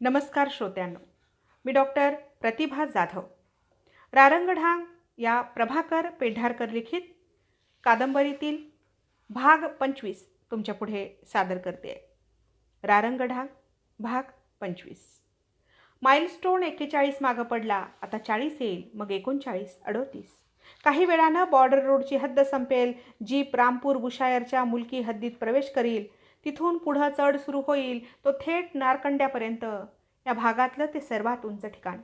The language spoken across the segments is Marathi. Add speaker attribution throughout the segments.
Speaker 1: नमस्कार श्रोत्यांनो मी डॉक्टर प्रतिभा जाधव. रारंगढांग या प्रभाकर पेंढारकर लिखित कादंबरीतील भाग पंचवीस तुमच्यापुढे सादर करते. आहे रारंगढांग भाग पंचवीस. माइलस्टोन एक्केचाळीस मागं पडला आता चाळीस येईल मग एकोणचाळीस अडोतीस. काही वेळानं बॉर्डर रोडची हद्द संपेल जीप रामपूर बुशायरच्या मुलकी हद्दीत प्रवेश करील तिथून पुढं चढ सुरू होईल तो थेट नारकंड्यापर्यंत. या भागातलं ते सर्वात उंच ठिकाण.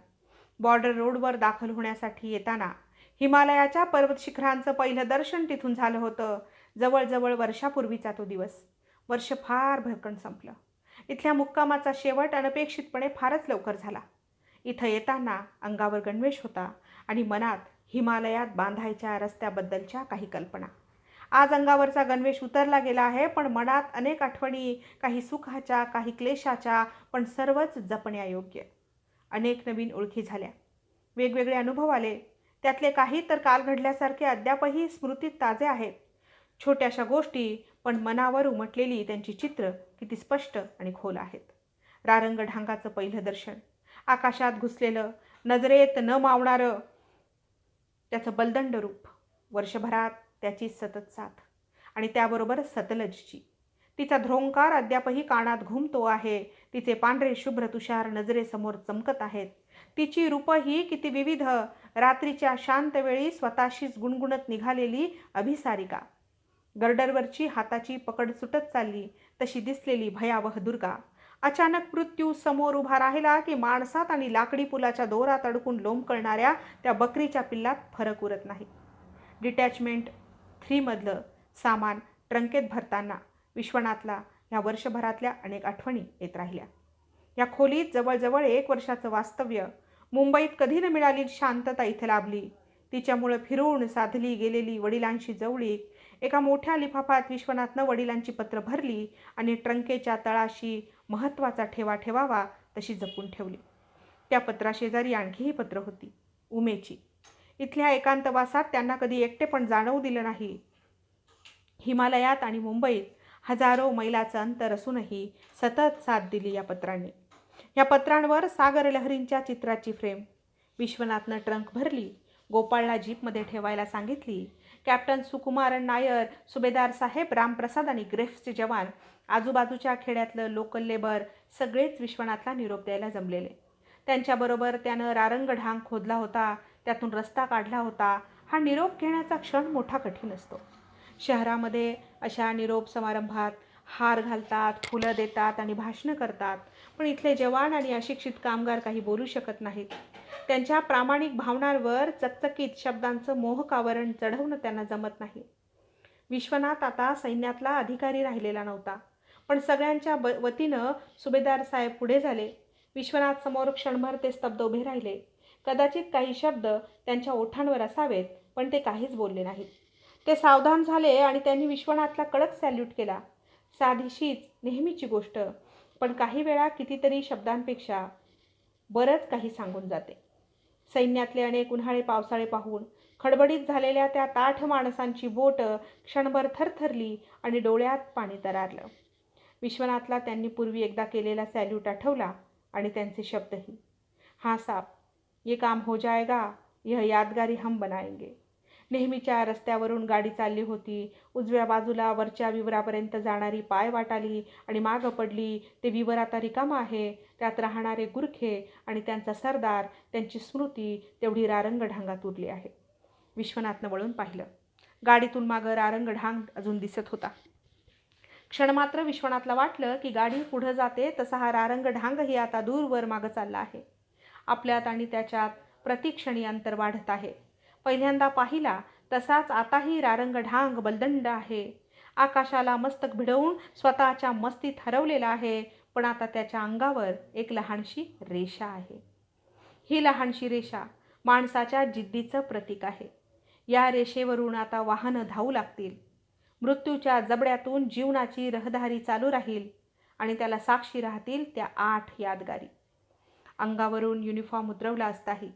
Speaker 1: बॉर्डर रोडवर दाखल होण्यासाठी येताना हिमालयाच्या पर्वत शिखरांचं पहिलं दर्शन तिथून झालं होतं. जवळजवळ वर्षापूर्वीचा तो दिवस. वर्ष फार भरकण संपलं. इथल्या मुक्कामाचा शेवट अनपेक्षितपणे फारच लवकर झाला. इथं येताना अंगावर गणवेश होता आणि मनात हिमालयात बांधायच्या रस्त्याबद्दलच्या काही कल्पना. आज अंगावरचा गणवेश उतरला गेला आहे पण मनात अनेक आठवणी काही सुखाच्या काही क्लेशाच्या पण सर्वच जपण्यायोग्य. अनेक नवीन ओळखी झाल्या. वेगवेगळे अनुभव आले. त्यातले काही तर काल घडल्यासारखे अद्यापही स्मृतीत ताजे आहेत. छोट्याशा गोष्टी पण मनावर उमटलेली त्यांची चित्र किती स्पष्ट आणि खोल आहेत. रारंग ढांगाचं पहिलं दर्शन आकाशात घुसलेलं नजरेत न मावणारं त्याचं बलदंड रूप वर्षभरात त्याची सतत साथ. आणि त्याबरोबर सतलजची. तिचा ध्रोंकार अद्यापही कानात घुमतो आहे. तिचे पांढरे शुभ्र तुषार नजरेसमोर चमकत आहेत. तिची रूपही किती विविध. रात्रीच्या शांत वेळी स्वतःशीच गुणगुणत निघालेली अभिसारिका. गर्डरवरची हाताची पकड सुटत चालली. तशी दिसलेली भयावह दुर्गा. अचानक मृत्यू समोर उभा राहिला की माणसात आणि लाकडी पुलाच्या दोरात अडकून लोंबकळणाऱ्या त्या बकरीच्या पिल्लात फरक उरत नाही. डिटॅचमेंट थ्रीमधलं सामान ट्रंकेत भरताना विश्वनाथला ह्या वर्षभरातल्या अनेक आठवणी येत राहिल्या. या खोलीत जवळजवळ एक वर्षाचं वास्तव्य मुंबईत कधी न मिळाली शांतता इथे लाभली. तिच्यामुळं फिरून साधली गेलेली वडिलांशी जवळीक एका मोठ्या लिफाफात विश्वनाथनं वडिलांची पत्र भरली आणि ट्रंकेच्या तळाशी महत्त्वाचा ठेवा ठेवावा तशी जपून ठेवली. त्या पत्राशेजारी आणखीही पत्र होती. उमेची. इथल्या एकांतवासात त्यांना कधी एकटे पण जाणवू दिलं नाही. हिमालयात आणि मुंबईत हजारो मैलाचं अंतर असूनही सतत साथ दिली या पत्रांनी. या पत्रांवर सागर लहरींच्या चित्राची फ्रेम. विश्वनाथनं ट्रंक भरली गोपाळला जीपमध्ये ठेवायला सांगितली. कॅप्टन सुकुमारन नायर सुभेदार साहेब रामप्रसाद आणि ग्रेफ्सचे जवान आजूबाजूच्या खेड्यातलं लोकल लेबर सगळेच विश्वनाथला निरोप द्यायला जमलेले. त्यांच्याबरोबर त्यानं रारंग ढांग खोदला होता. त्यातून रस्ता काढला होता. हा निरोप घेण्याचा क्षण मोठा कठीण असतो. शहरामध्ये अशा निरोप समारंभात हार घालतात फुलं देतात आणि भाषणं करतात. पण इथले जवान आणि अशिक्षित कामगार काही बोलू शकत नाहीत. त्यांच्या प्रामाणिक भावनांवर चकचकीत शब्दांचं मोहक आवरण चढवणं त्यांना जमत नाही. विश्वनाथ आता सैन्यातला अधिकारी राहिलेला नव्हता. पण सगळ्यांच्या ब वतीनं सुभेदार साहेब पुढे झाले. विश्वनाथ समोर क्षणभर ते स्तब्ध उभे राहिले. कदाचित काही शब्द त्यांच्या ओठांवर असावेत पण ते काहीच बोलले नाहीत. ते सावधान झाले आणि त्यांनी विश्वनाथला कडक सॅल्यूट केला. साधीशीच नेहमीची गोष्ट पण काही वेळा कितीतरी शब्दांपेक्षा बरंच काही सांगून जाते. सैन्यातले अनेक उन्हाळे पावसाळे पाहून खडबडीत झालेल्या त्या ताठ माणसांची बोट क्षणभर थरथरली आणि डोळ्यात पाणी तरारलं. विश्वनाथला त्यांनी पूर्वी एकदा केलेला सॅल्यूट आठवला आणि त्यांचे शब्दही. हा साप ये काम हो जाएगा यह यादगारी हम बनाएंगे। नेहमीच्या रस्त्यावरून गाडी चालली होती. उजव्या बाजूला वरच्या विवरापर्यंत जाणारी पाय वाटाली आणि मागं पडली ते विवर आता रिकामा आहे. त्यात राहणारे गुरखे आणि त्यांचा सरदार त्यांची स्मृती तेवढी रारंग ढांगात उरली आहे. विश्वनाथनं वळून पाहिलं. गाडीतून मागं रारंग ढांग अजून दिसत होता. क्षणमात्र विश्वनाथला वाटलं की गाडी पुढं जाते तसा हा रारंग ढांगही आता दूरवर मागं चालला आहे. आपल्यात आणि त्याच्यात प्रतिक्षणी अंतर वाढत आहे. पहिल्यांदा पाहिला तसाच आताही रारंग ढांग बलदंड आहे. आकाशाला मस्तक भिडवून स्वतःच्या मस्तीत हरवलेला आहे पण आता त्याच्या अंगावर एक लहानशी रेषा आहे. ही लहानशी रेषा माणसाच्या जिद्दीचं प्रतीक आहे. या रेषेवरून आता वाहनं धावू लागतील. मृत्यूच्या जबड्यातून जीवनाची रहदारी चालू राहील आणि त्याला साक्षी राहतील त्या आठ यादगारी. अंगावरून युनिफॉर्म उतरवला असताही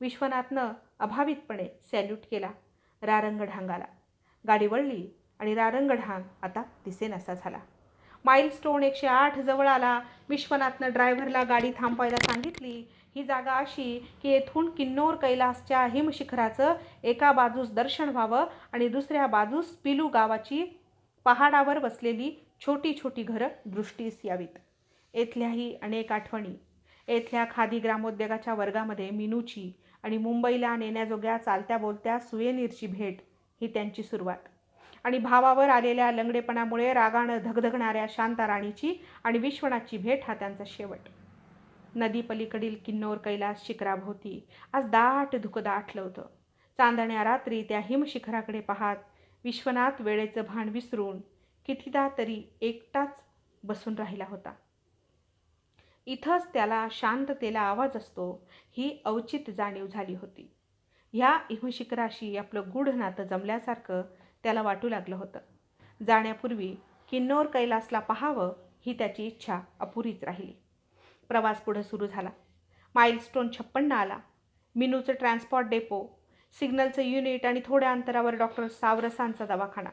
Speaker 1: विश्वनाथनं अभावितपणे सॅल्यूट केला रारंगढांगाला. गाडी वळली आणि रारंगढांग आता दिसेनासा झाला. माईलस्टोन एकशे आठ जवळ आला. विश्वनाथनं ड्रायव्हरला गाडी थांबवायला सांगितली. ही जागा अशी की येथून किन्नौर कैलासच्या हिमशिखराचं एका बाजूस दर्शन व्हावं आणि दुसऱ्या बाजूस पिलू गावाची पहाडावर बसलेली छोटी छोटी घरं दृष्टीस यावीत. येथल्याही अनेक आठवणी येथल्या खादी ग्रामोद्योगाच्या वर्गामध्ये मिनूची आणि मुंबईला नेण्याजोग्या चालत्या बोलत्या सुयेनीरची भेट ही त्यांची सुरुवात. आणि भावावर आलेल्या लंगडेपणामुळे रागानं धगधगणाऱ्या शांताराणीची आणि विश्वनाथची भेट हा त्यांचा शेवट. नदीपलीकडील किन्नौर कैलास शिखराभोवती आज दाट धुकं दाटलं होतं. चांदण्या रात्री त्या हिमशिखराकडे पाहात विश्वनाथ वेळेचं भान विसरून कितीदा तरी एकटाच बसून राहिला होता. इथंच त्याला शांततेला आवाज असतो ही अवचित जाणीव झाली होती. ह्या इहशिखराशी आपलं गूढ नातं जमल्यासारखं त्याला वाटू लागलं होतं. जाण्यापूर्वी किन्नौर कैलासला पाहावं ही त्याची इच्छा अपुरीच राहिली. प्रवास पुढं सुरू झाला. माईलस्टोन छप्पन्न आला. मिनूचं ट्रान्सपोर्ट डेपो सिग्नलचं युनिट आणि थोड्या अंतरावर डॉक्टर सावरसांचा दवाखाना.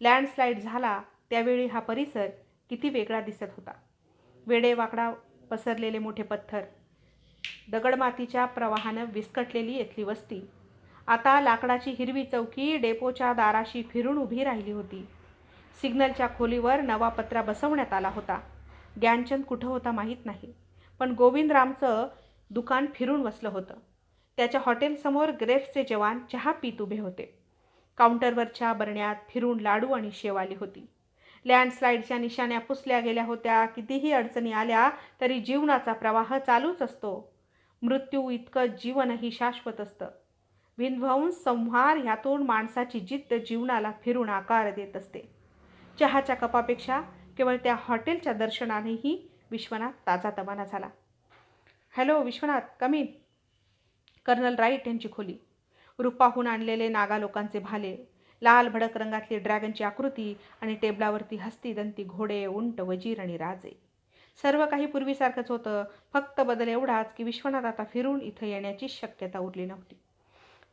Speaker 1: लँडस्लाईड झाला त्यावेळी हा परिसर किती वेगळा दिसत होता. वेडेवाकडा पसरलेले मोठे पत्थर. दगडमातीच्या प्रवाहानं विस्कटलेली येथली वस्ती. आता लाकडाची हिरवी चौकी डेपोच्या दाराशी फिरून उभी राहिली होती. सिग्नलच्या खोलीवर नवा पत्रा बसवण्यात आला होता. ज्ञानचंद कुठं होता माहीत नाही पण गोविंदरामचं दुकान फिरून बसलं होतं. त्याच्या हॉटेलसमोर ग्रेफ्सचे जवान चहा पीत उभे होते. काउंटरवरच्या बरण्यात फिरून लाडू आणि शेव आली होती. लँडस्लाईडच्या निशाण्या पुसल्या गेल्या होत्या. कितीही अडचणी आल्या तरी जीवनाचा प्रवाह चालूच असतो. मृत्यू इतकं जीवनही शाश्वत असतं. विध्वंस संहार ह्यातून माणसाची जिद्द जीवनाला फिरून आकार देत असते. चहाच्या कपापेक्षा केवळ त्या हॉटेलच्या दर्शनानेही विश्वनाथ ताजा तवाना झाला. हॅलो विश्वनाथ कमी कर्नल राईट यांची खोली. रुपाहून आणलेले नागा लोकांचे भाले. लाल भडक रंगातली ड्रॅगनची आकृती आणि टेबलावरती हस्ती दंती घोडे उंट वजीर आणि राजे. सर्व काही पूर्वीसारखंच होतं. फक्त बदल एवढाच की विश्वनाथ आता फिरून इथं येण्याची शक्यता उरली नव्हती.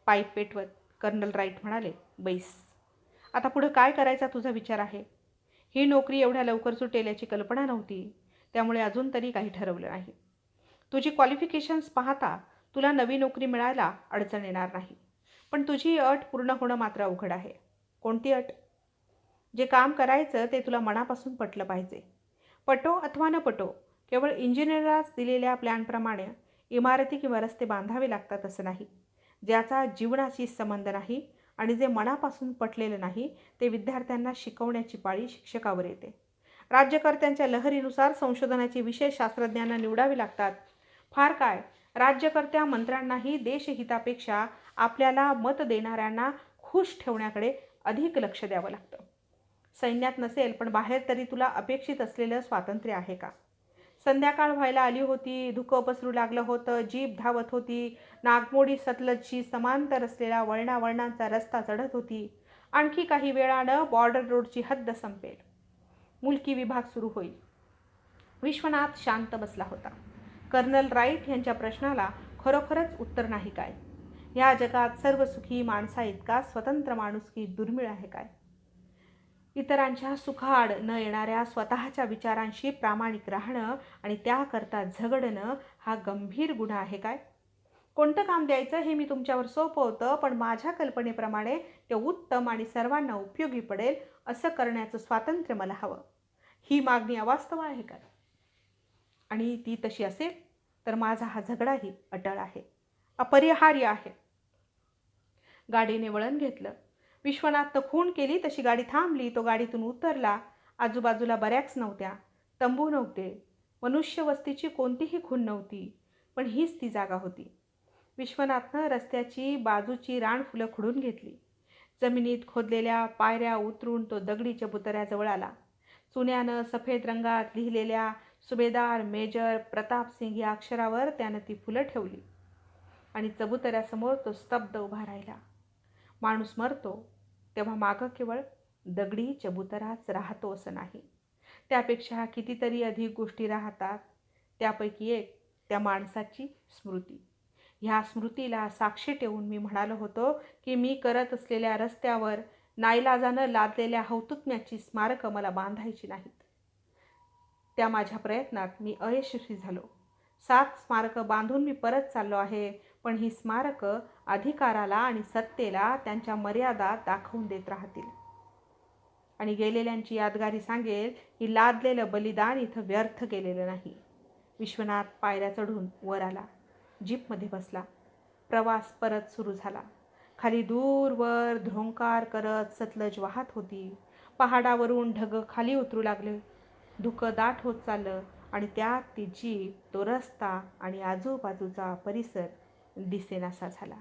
Speaker 1: पाईप पेटवत कर्नल राईट म्हणाले बैस. आता पुढं काय करायचा तुझा विचार आहे? ही नोकरी एवढ्या लवकर सुटेल याची कल्पना नव्हती. त्यामुळे अजून तरी काही ठरवलं नाही. तुझी क्वालिफिकेशन्स पाहता तुला नवी नोकरी मिळायला अडचण येणार नाही. पण तुझी अट पूर्ण होणं मात्र अवघड आहे. कोणती अट? जे काम करायचं ते तुला मनापासून पटलं पाहिजे. पटो अथवा न पटो केवळ इंजिनियरलाच दिलेल्या प्लॅनप्रमाणे इमारती किंवा रस्ते बांधावे लागतात असं नाही. ज्याचा जीवनाशी संबंध नाही आणि जे मनापासून पटलेलं नाही ते विद्यार्थ्यांना शिकवण्याची पाळी शिक्षकावर येते. राज्यकर्त्यांच्या लहरीनुसार संशोधनाचे विषय शास्त्रज्ञांना निवडावे लागतात. फार काय? राज्यकर्त्या मंत्र्यांनाही देशहितापेक्षा आपल्याला मत देणाऱ्यांना खुश ठेवण्याकडे अधिक लक्ष द्यावं लागतं. सैन्यात नसेल पण बाहेर तरी तुला अपेक्षित असलेलं स्वातंत्र्य आहे का? संध्याकाळ व्हायला आली होती धुकं पसरू लागलं होतं जीप धावत होती नागमोडी सतलजशी समांतर असलेला वळणावळणांचा रस्ता चढत होती. आणखी काही वेळानं बॉर्डर रोडची हद्द संपेल. मुलकी विभाग सुरू होईल. विश्वनाथ शांत बसला होता. कर्नल राईट यांच्या प्रश्नाला खरोखरच उत्तर नाही काय? या जगात सर्व सुखी माणसा इतका स्वतंत्र माणुसकी दुर्मिळ आहे काय? इतरांच्या सुखाड न येणाऱ्या स्वतःच्या विचारांशी प्रामाणिक राहणं आणि त्याकरता झगडणं हा गंभीर गुन्हा आहे काय? कोणतं काम द्यायचं हे मी तुमच्यावर सोपवतं पण माझ्या कल्पनेप्रमाणे ते उत्तम आणि सर्वांना उपयोगी पडेल असं करण्याचं स्वातंत्र्य मला हवं. ही मागणी अवास्तव आहे काय? आणि ती तशी असेल तर माझा हा झगडाही अटळ आहे अपरिहार्य आहे. गाडीने वळण घेतलं. विश्वनाथनं खून केली तशी गाडी थांबली तो गाडीतून उतरला. आजूबाजूला बऱ्याच नव्हत्या. तंबू नव्हते. मनुष्यवस्तीची कोणतीही खून नव्हती पण हीच ती जागा होती. विश्वनाथनं रस्त्याची बाजूची रानफुलं खुडून घेतली. जमिनीत खोदलेल्या पायऱ्या उतरून तो दगडी चबुतऱ्याजवळ आला. चुन्यानं सफेद रंगात लिहिलेल्या सुभेदार मेजर प्रतापसिंग या अक्षरावर त्यानं ती फुलं ठेवली. आणि चबुतऱ्यासमोर तो स्तब्ध उभा राहिला. माणूस मरतो तेव्हा मागं केवळ दगडी चबुतराच राहतो असं नाही. त्यापेक्षा कितीतरी अधिक गोष्टी राहतात त्यापैकी एक त्या माणसाची स्मृती. ह्या स्मृतीला साक्षी ठेवून मी म्हणालो होतो की मी करत असलेल्या रस्त्यावर नाईलाजानं लादलेल्या हौतुत्म्याची स्मारकं मला बांधायची नाहीत. त्या माझ्या प्रयत्नात मी अयशस्वी झालो. सात स्मारकं बांधून मी परत चाललो आहे पण ही स्मारकं अधिकाराला आणि सत्तेला त्यांच्या मर्यादा दाखवून देत राहतील. आणि गेलेल्यांची यादगारी सांगेल की लादलेलं बलिदान इथं व्यर्थ गेलेलं नाही. विश्वनाथ पायऱ्या चढून वर आला. जीपमध्ये बसला. प्रवास परत सुरू झाला. खाली दूरवर ध्रोंकार करत सतलज वाहत होती. पहाडावरून ढग खाली उतरू लागले. धुकं दाट होत चाललं आणि त्यात ती जीप तो रस्ता आणि आजूबाजूचा परिसर दिसेनासा झाला.